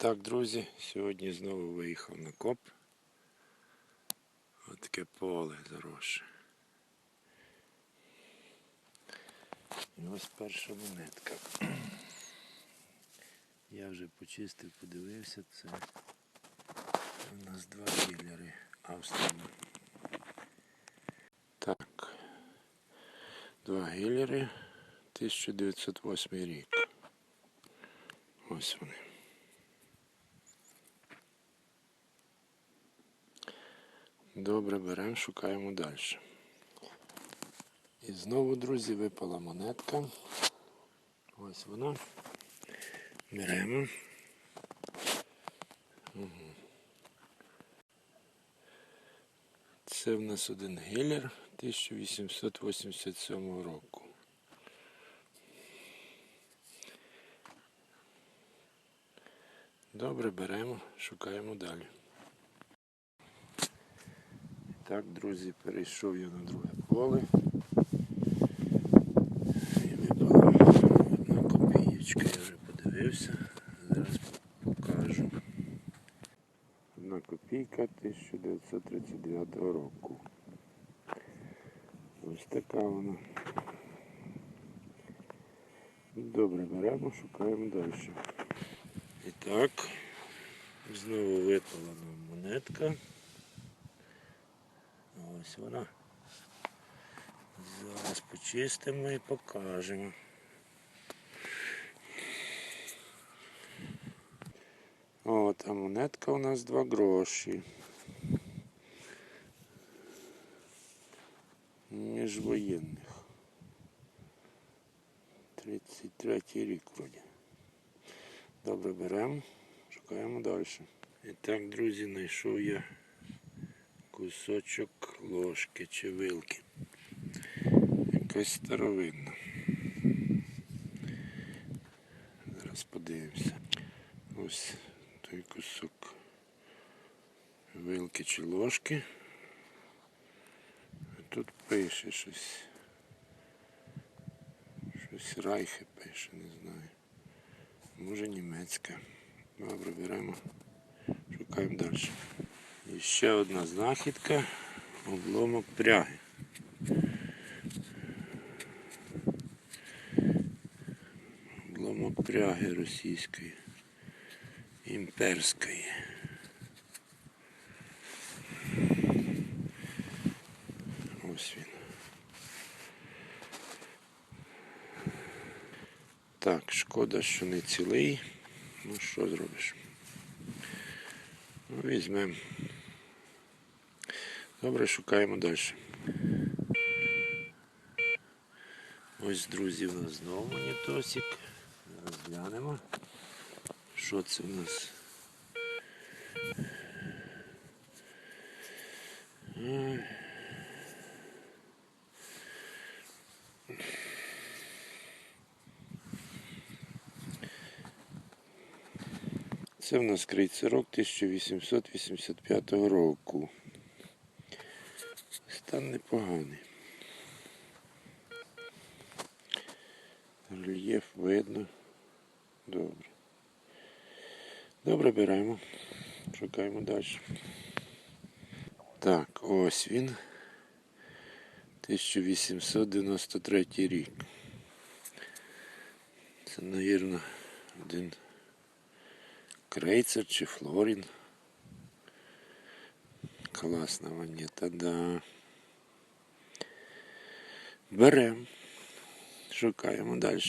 Так, друзі, сьогодні знову виїхав на коп. Ось таке поле заросше. І ось перша монетка. Я вже почистив, подивився, це у нас два ділери Австрії. Так. Два гіллери 1908 рік. Ось вони. Добре, беремо, шукаємо далі. І знову, друзі, випала монетка. Ось вона. Беремо. Угу. Це в нас один гіллер 1887 року. Добре, беремо, шукаємо далі. Так, друзі, перейшов я на друге поле. І випала одна копієчка, я вже подивився. Зараз покажу. Одна копійка 1939 року. Ось така вона. Добре, беремо, шукаємо далі. І так, знову випала нам монетка. Ось вона. Зараз почистимо і покажемо. О, та монетка у нас 2 гроші. Міжвоєнних. 33 рік вроді. Добре, беремо, шукаємо далі. І так, друзі, знайшов я кусочок ложки чи вилки. Якась старовинна. Зараз подивимося. Ось той кусок вилки чи ложки. Тут пише щось. Щось райхе пише, не знаю. Може німецьке. Добре, беремо, шукаємо далі. Ще одна знахідка обломок пряги. Обломок пряги російської, імперської. Ось він. Так, шкода, що не цілий. Ну що зробиш? Ну, візьмемо. Добре, шукаємо далі. Ось, друзі, у нас знову монітосик. Зараз глянемо. Що це у нас? Це в нас крейцерок 1885 року. Стан непоганий. Рельєф видно. Добре. Добре беремо. Шукаємо далі. Так, ось він. 1893 рік. Це, навірно, один крейцер чи флорін. Класна монета, да. Беремо. Шукаємо далі.